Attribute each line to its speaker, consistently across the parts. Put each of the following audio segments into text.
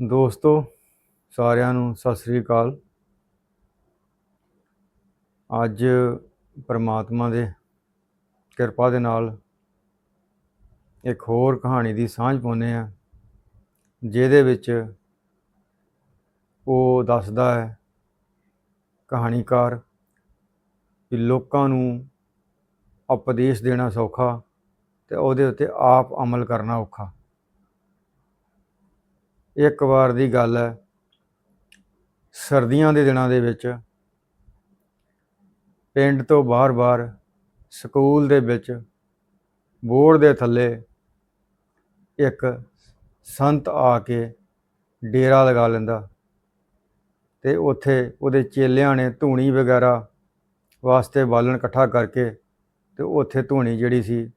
Speaker 1: ਦੋਸਤੋ, ਸਾਰਿਆਂ ਨੂੰ ਸਤਿ ਸ੍ਰੀ ਅਕਾਲ। ਅੱਜ ਪਰਮਾਤਮਾ ਦੇ ਕਿਰਪਾ ਦੇ ਨਾਲ ਇੱਕ ਹੋਰ ਕਹਾਣੀ ਦੀ ਸਾਂਝ ਪਾਉਂਦੇ ਆ ਜਿਹਦੇ ਵਿੱਚ ਉਹ ਦੱਸਦਾ ਹੈ, ਕਹਾਣੀਕਾਰ ਕਿ ਲੋਕਾਂ ਨੂੰ ਉਪਦੇਸ਼ ਦੇਣਾ ਸੌਖਾ ਤੇ ਉਹਦੇ ਉੱਤੇ ਆਪ ਅਮਲ ਕਰਨਾ ਔਖਾ। ਇੱਕ ਵਾਰ ਦੀ ਗੱਲ ਹੈ, ਸਰਦੀਆਂ ਦੇ ਦਿਨਾਂ ਦੇ ਵਿੱਚ ਪਿੰਡ ਤੋਂ ਬਾਹਰ-ਬਾਹਰ ਸਕੂਲ ਦੇ ਵਿੱਚ, ਬੋਰਡ ਦੇ ਥੱਲੇ ਇੱਕ ਸੰਤ ਆ ਕੇ ਡੇਰਾ ਲਗਾ ਲੈਂਦਾ ਤੇ ਉੱਥੇ ਉਹਦੇ ਚੇਲਿਆਂ ਨੇ ਧੂਣੀ ਵਗੈਰਾ ਵਾਸਤੇ ਬਾਲਣ ਇਕੱਠਾ ਕਰਕੇ ਤੇ ਉੱਥੇ ਧੂਣੀ ਜਿਹੜੀ ਸੀ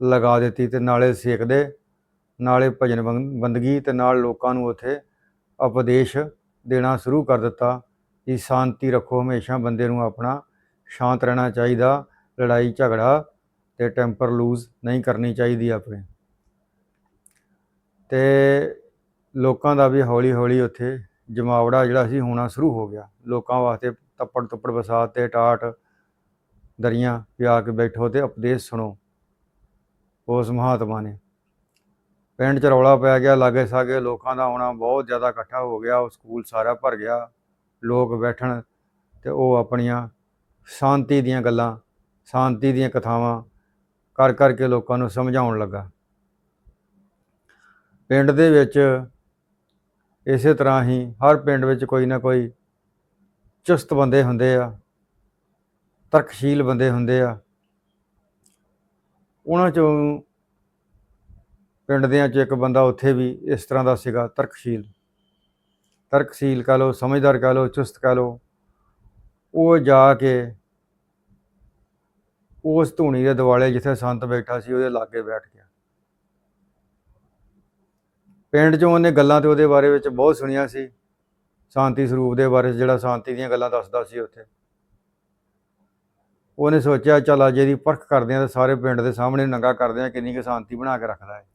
Speaker 1: ਲਗਾ ਦਿੱਤੀ ਤੇ ਨਾਲੇ ਸੇਕਦੇ ਨਾਲੇ ਭਜਨ ਬੰ- ਬੰਦਗੀ ਤੇ ਨਾਲ ਲੋਕਾਂ ਨੂੰ ਉੱਥੇ ਉਪਦੇਸ਼ ਦੇਣਾ ਸ਼ੁਰੂ ਕਰ ਦਿੱਤਾ ਕਿ ਸ਼ਾਂਤੀ ਰੱਖੋ, ਹਮੇਸ਼ਾ ਬੰਦੇ ਨੂੰ ਆਪਣਾ ਸ਼ਾਂਤ ਰਹਿਣਾ ਚਾਹੀਦਾ, ਲੜਾਈ ਝਗੜਾ ਤੇ ਟੈਂਪਰ ਲੂਜ਼ ਨਹੀਂ ਕਰਨੀ ਚਾਹੀਦੀ ਆਪਣੇ। ਤੇ ਲੋਕਾਂ ਦਾ ਵੀ ਹੌਲੀ ਹੌਲੀ ਉੱਥੇ ਜਮਾਵੜਾ ਜਿਹੜਾ ਸੀ ਹੋਣਾ ਸ਼ੁਰੂ ਹੋ ਗਿਆ। ਲੋਕਾਂ ਵਾਸਤੇ ਤੱਪੜ ਤੁੱਪੜ ਬਸਾਤ ਤੇ ਟਾਟ ਦਰੀਆਂ ਪਿਆ ਕੇ ਬੈਠੋ ਤੇ ਉਪਦੇਸ਼ ਸੁਣੋ। ਉਸ ਮਹਾਤਮਾ ਨੇ ਪਿੰਡ 'ਚ ਰੌਲਾ ਪੈ ਗਿਆ, ਲਾਗੇ ਸਾਗੇ ਲੋਕਾਂ ਦਾ ਆਉਣਾ ਬਹੁਤ ਜ਼ਿਆਦਾ ਇਕੱਠਾ ਹੋ ਗਿਆ, ਉਹ ਸਕੂਲ ਸਾਰਾ ਭਰ ਗਿਆ, ਲੋਕ ਬੈਠਣ ਤੇ ਉਹ ਆਪਣੀਆਂ ਸ਼ਾਂਤੀ ਦੀਆਂ ਗੱਲਾਂ, ਸ਼ਾਂਤੀ ਦੀਆਂ ਕਥਾਵਾਂ ਕਰ ਕਰਕੇ ਲੋਕਾਂ ਨੂੰ ਸਮਝਾਉਣ ਲੱਗਾ। ਪਿੰਡ ਦੇ ਵਿੱਚ ਇਸੇ ਤਰ੍ਹਾਂ ਹੀ ਹਰ ਪਿੰਡ ਵਿੱਚ ਕੋਈ ਨਾ ਕੋਈ ਚੁਸਤ ਬੰਦੇ ਹੁੰਦੇ ਆ, ਤਰਕਸ਼ੀਲ ਬੰਦੇ ਹੁੰਦੇ ਆ। ਉਹਨਾਂ ਚੋਂ ਪਿੰਡ ਦਿਆਂ 'ਚ ਇੱਕ ਬੰਦਾ ਉੱਥੇ ਵੀ ਇਸ ਤਰ੍ਹਾਂ ਦਾ ਸੀਗਾ, ਤਰਕਸ਼ੀਲ। ਤਰਕਸ਼ੀਲ ਕਹ ਲਓ, ਸਮਝਦਾਰ ਕਹ ਲਓ, ਚੁਸਤ ਕਹ ਲਓ। ਉਹ ਜਾ ਕੇ ਉਸ ਧੂਣੀ ਦੇ ਦਿਵਾਲੇ ਜਿੱਥੇ ਸੰਤ ਬੈਠਾ ਸੀ, ਉਹਦੇ ਲਾਗੇ ਬੈਠ ਗਿਆ। ਪਿੰਡ 'ਚੋਂ ਉਹਨੇ ਗੱਲਾਂ ਤੇ ਉਹਦੇ ਬਾਰੇ ਵਿੱਚ ਬਹੁਤ ਸੁਣੀਆਂ ਸੀ। ਸ਼ਾਂਤੀ ਸਰੂਪ ਦੇ ਬਾਰੇ ਜਿਹੜਾ ਸ਼ਾਂਤੀ ਦੀਆਂ ਗੱਲਾਂ ਦੱਸਦਾ ਸੀ ਉੱਥੇ। ਉਹਨੇ ਸੋਚਿਆ, ਚੱਲ ਅੱਜ ਇਹਦੀ ਪਰਖ ਕਰਦੇ ਆ ਤੇ ਸਾਰੇ ਪਿੰਡ ਦੇ ਸਾਹਮਣੇ ਨੰਗਾ ਕਰਦੇ ਆ ਕਿੰਨੀ ਕੁ ਸ਼ਾਂਤੀ ਬਣਾ ਕੇ ਰੱਖਦਾ ਹੈ।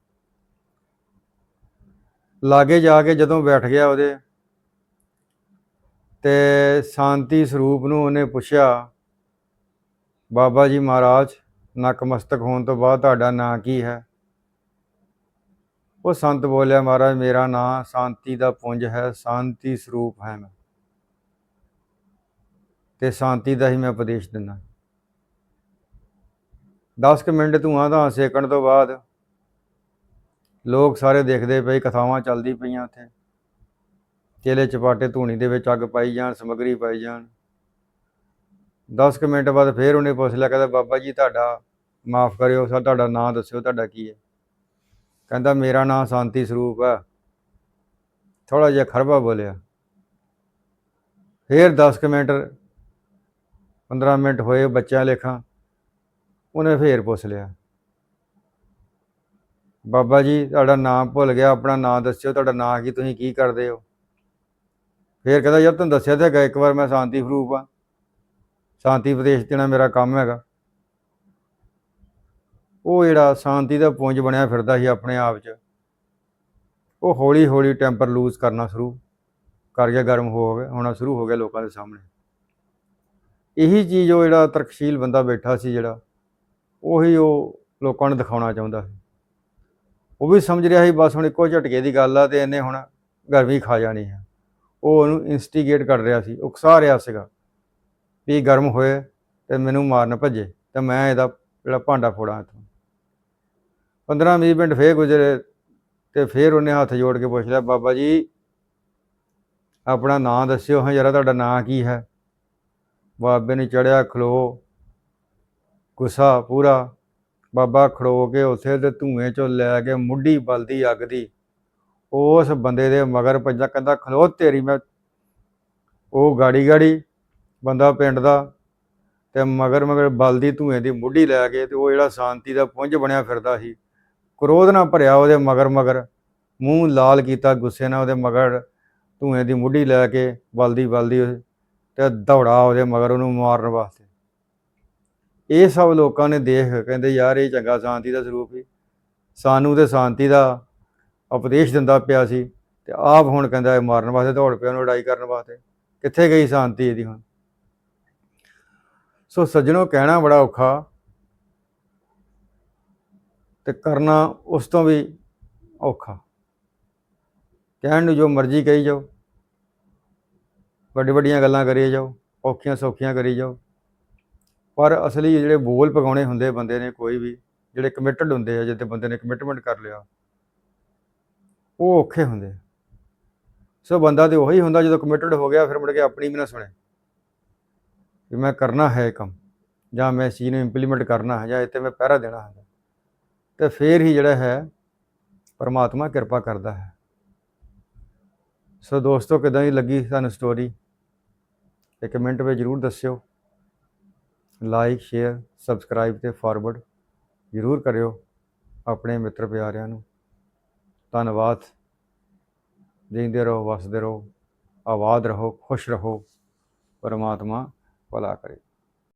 Speaker 1: ਲਾਗੇ ਜਾ ਕੇ ਜਦੋਂ ਬੈਠ ਗਿਆ ਉਹਦੇ ਤੇ ਸ਼ਾਂਤੀ ਸਰੂਪ ਨੂੰ ਉਹਨੇ ਪੁੱਛਿਆ, ਬਾਬਾ ਜੀ ਮਹਾਰਾਜ ਨਕਮਸਤਕ ਹੋਣ ਤੋਂ ਬਾਅਦ ਤੁਹਾਡਾ ਨਾਂ ਕੀ ਹੈ? ਉਹ ਸੰਤ ਬੋਲਿਆ, ਮਹਾਰਾਜ, ਮੇਰਾ ਨਾਂ ਸ਼ਾਂਤੀ ਦਾ ਪੁੰਜ ਹੈ, ਸ਼ਾਂਤੀ ਸਰੂਪ ਹੈ ਮੈਂ। ਤੇ ਸ਼ਾਂਤੀ ਦਾ ਹੀ ਮੈਂ ਉਪਦੇਸ਼ ਦਿੰਦਾ। 10 ਕੁ ਮਿੰਟ ਧੂਆਂ ਦਾ ਸੇਕਣ ਤੋਂ ਬਾਅਦ ਲੋਕ ਸਾਰੇ ਦੇਖਦੇ ਪਏ ਕਥਾਵਾਂ ਚੱਲਦੀ ਪਈਆਂ ਉੱਥੇ। ਚੇਲੇ ਚਪਾਟੇ ਧੂਣੀ ਦੇ ਵਿੱਚ ਅੱਗ ਪਾਈ ਜਾਣ, ਸਮਗਰੀ ਪਾਈ ਜਾਣ। 10 ਕੁ ਮਿੰਟ ਬਾਅਦ ਫੇਰ ਉਹਨੇ ਪੁੱਛ ਲਿਆ, ਕਹਿੰਦਾ, ਬਾਬਾ ਜੀ, ਤੁਹਾਡਾ ਮਾਫ ਕਰਿਓ, ਸਾ, ਤੁਹਾਡਾ ਨਾਂ ਦੱਸਿਓ, ਤੁਹਾਡਾ ਕੀ ਹੈ? ਕਹਿੰਦਾ, ਮੇਰਾ ਨਾਂ ਸ਼ਾਂਤੀ ਸਰੂਪ ਆ ਥੋੜਾ ਜਿਹਾ ਖਰਬਾ ਬੋਲਿਆ। ਫੇਰ 10 ਕੁ ਮਿੰਟ 15 ਮਿੰਟ ਹੋਏ ਬੱਚਿਆਂ ਲੇਖਾਂ ਉਹਨੇ ਫੇਰ ਪੁੱਛ ਲਿਆ। ਬਾਬਾ ਜੀ, ਤੁਹਾਡਾ ਨਾਮ ਭੁੱਲ ਗਿਆ, ਆਪਣਾ ਨਾਮ ਦੱਸਿਓ, ਤੁਹਾਡਾ ਨਾਂ ਕੀ, ਤੁਸੀਂ ਕੀ ਕਰਦੇ ਹੋ? ਫੇਰ ਕਹਿੰਦਾ, ਯਾਰ ਤੁਹਾਨੂੰ ਦੱਸਿਆ ਤਾਂ ਹੈਗਾ, ਇੱਕ ਵਾਰ ਮੈਂ ਸ਼ਾਂਤੀ ਸਰੂਪ ਆ। ਸ਼ਾਂਤੀ ਉਪਦੇਸ਼ ਦੇਣਾ ਮੇਰਾ ਕੰਮ ਹੈਗਾ। ਉਹ ਜਿਹੜਾ ਸ਼ਾਂਤੀ ਦਾ ਪੁੰਜ ਬਣਿਆ ਫਿਰਦਾ ਸੀ ਆਪਣੇ ਆਪ 'ਚ, ਉਹ ਹੌਲੀ ਹੌਲੀ ਟੈਂਪਰ ਲੂਜ਼ ਕਰਨਾ ਸ਼ੁਰੂ ਕਰ ਗਿਆ, ਗਰਮ ਹੋ ਗਿਆ, ਹੋਣਾ ਸ਼ੁਰੂ ਹੋ ਗਿਆ ਲੋਕਾਂ ਦੇ ਸਾਹਮਣੇ। ਇਹੀ ਚੀਜ਼ ਉਹ ਜਿਹੜਾ ਤਰਕਸ਼ੀਲ ਬੰਦਾ ਬੈਠਾ ਸੀ ਜਿਹੜਾ, ਉਹੀ ਉਹ ਲੋਕਾਂ ਨੂੰ ਦਿਖਾਉਣਾ ਚਾਹੁੰਦਾ ਸੀ। ਉਹ ਵੀ ਸਮਝ ਰਿਹਾ ਸੀ, ਬਸ ਹੁਣ ਇੱਕੋ ਝਟਕੇ ਦੀ ਗੱਲ ਆ ਤੇ ਇਹਨੇ ਹੁਣ ਗਰਮੀ ਖਾ ਜਾਣੀ ਹੈ ਉਹ ਉਹਨੂੰ ਇਨਸਟੀਗੇਟ ਕਰ ਰਿਹਾ ਸੀ, ਉਕਸਾ ਰਿਹਾ ਸੀਗਾ ਵੀ ਗਰਮ ਹੋਏ ਤੇ ਮੈਨੂੰ ਮਾਰਨ ਭੱਜੇ ਤੇ ਮੈਂ ਇਹਦਾ ਜਿਹੜਾ ਭਾਂਡਾ ਫੋੜਾਂ ਇੱਥੋਂ 15 20 ਮਿੰਟ ਫੇਰ ਗੁਜ਼ਰੇ ਤੇ ਫੇਰ ਉਹਨੇ ਹੱਥ ਜੋੜ ਕੇ ਪੁੱਛ ਲਿਆ, ਬਾਬਾ ਜੀ, ਆਪਣਾ ਨਾਂ ਦੱਸਿਓ, ਹਾਂ ਜਰਾ ਤੁਹਾਡਾ ਨਾਂ ਕੀ ਹੈ? ਬਾਬੇ ਨੇ ਚੜਿਆ, ਖਲੋ, ਗੁੱਸਾ ਪੂਰਾ। ਬਾਬਾ ਖੜੋ ਕੇ ਉੱਥੇ ਤੇ ਧੂਏ ਚੋਂ ਲੈ ਕੇ ਮੁੱਢੀ ਬਲਦੀ ਅੱਗ ਦੀ। ਉਸ ਬੰਦੇ ਦੇ ਮਗਰ ਭੱਜਾ ਕਹਿੰਦਾ, ਖਲੋ ਤੇਰੀ ਮੈਂ। ਉਹ ਗਾੜੀ ਗਾੜੀ ਬੰਦਾ ਪਿੰਡ ਦਾ ਤੇ ਮਗਰ ਮਗਰ ਬਲਦੀ ਧੂਏ ਦੀ ਮੁੱਢੀ ਲੈ ਕੇ ਤੇ ਉਹ ਜਿਹੜਾ ਸ਼ਾਂਤੀ ਦਾ ਪੁੰਜ ਬਣਿਆ ਫਿਰਦਾ ਸੀ, ਕ੍ਰੋਧ ਨਾਲ ਭਰਿਆ ਉਹਦੇ ਮਗਰ ਮਗਰ ਮੂੰਹ ਲਾਲ ਕੀਤਾ ਗੁੱਸੇ ਨਾਲ ਉਹਦੇ ਮਗਰ ਧੂਏ ਦੀ ਮੁੱਢੀ ਲੈ ਕੇ ਬਲਦੀ ਬਲਦੀ ਉਹ- ਤੇ ਦੌੜਾ ਉਹਦੇ ਮਗਰ ਉਹਨੂੰ ਮਾਰਨ ਵਾਸਤੇ। ਇਹ ਸਭ ਲੋਕਾਂ ਨੇ ਦੇਖ ਕਹਿੰਦੇ, ਯਾਰ, ਇਹ ਚੰਗਾ ਸ਼ਾਂਤੀ ਦਾ ਸਰੂਪ ਸੀ। ਸਾਨੂੰ ਤੇ ਸ਼ਾਂਤੀ ਦਾ ਉਪਦੇਸ਼ ਦਿੰਦਾ ਪਿਆ ਸੀ ਤੇ ਆਪ ਹੁਣ ਕਹਿੰਦਾ ਇਹ ਮਾਰਨ ਵਾਸਤੇ ਦੌੜ ਪਿਆ ਉਹਨੂੰ ਲੜਾਈ ਕਰਨ ਵਾਸਤੇ। ਕਿੱਥੇ ਗਈ ਸ਼ਾਂਤੀ ਇਹਦੀ ਹੁਣ? ਸੋ ਸੱਜਣੋ, ਕਹਿਣਾ ਬੜਾ ਔਖਾ ਤੇ ਕਰਨਾ ਉਸ ਤੋਂ ਵੀ ਔਖਾ। ਕਹਿਣ ਨੂੰ ਜੋ ਮਰਜ਼ੀ ਕਹੀ ਜਾਓ। ਵੱਡੀ ਵੱਡੀਆਂ ਗੱਲਾਂ ਕਰੀ ਜਾਓ ਔਖੀਆਂ ਸੌਖੀਆਂ ਕਰੀ ਜਾਓ। ਪਰ ਅਸਲੀ ਜਿਹੜੇ ਬੋਲ ਪਗਾਉਣੇ ਹੁੰਦੇ ਬੰਦੇ ਨੇ ਕੋਈ ਵੀ, ਜਿਹੜੇ ਕਮਿਟਡ ਹੁੰਦੇ ਆ ਜਿੱਤੇ ਬੰਦੇ ਨੇ ਕਮਿਟਮੈਂਟ ਕਰ ਲਿਆ, ਉਹ ਔਖੇ ਹੁੰਦੇ ਆ। ਸੋ ਬੰਦਾ ਤੇ ਉਹੀ ਹੁੰਦਾ ਜਦੋਂ ਕਮਿਟਡ ਹੋ ਗਿਆ, ਫਿਰ ਮੁੜ ਕੇ ਆਪਣੀ ਵੀ ਨਾ ਸੁਣੇ। ਵੀ ਮੈਂ ਕਰਨਾ ਹੈ ਇਹ ਕੰਮ, ਜਾਂ ਮੈਂ ਇਸ ਚੀਜ਼ ਨੂੰ ਇੰਪਲੀਮੈਂਟ ਕਰਨਾ ਹੈ, ਜਾਂ ਇੱਥੇ ਮੈਂ ਪਹਿਰਾ ਦੇਣਾ ਹੈ ਤੇ ਫਿਰ ਹੀ ਜਿਹੜਾ ਹੈ, ਪਰਮਾਤਮਾ ਕਿਰਪਾ ਕਰਦਾ ਹੈ। ਸੋ ਦੋਸਤੋ, ਕਿਦਾਂ ਦੀ ਲੱਗੀ ਤੁਹਾਨੂੰ ਸਟੋਰੀ ਇੱਕ ਕਮੈਂਟ ਵਿੱਚ ਜਰੂਰ ਦੱਸਿਓ। ਲਾਈਕ, ਸ਼ੇਅਰ, ਸਬਸਕ੍ਰਾਈਬ ਤੇ ਫਾਰਵਰਡ ਜਰੂਰ ਕਰਿਓ ਆਪਣੇ ਮਿੱਤਰ ਪਿਆਰਿਆਂ ਨੂੰ। ਧੰਨਵਾਦ। ਜਿੰਦੇ ਰਹੋ, ਵਸਦੇ ਰਹੋ, ਆਬਾਦ ਰਹੋ, ਖੁਸ਼ ਰਹੋ, ਪਰਮਾਤਮਾ ਭਲਾ ਕਰੇ।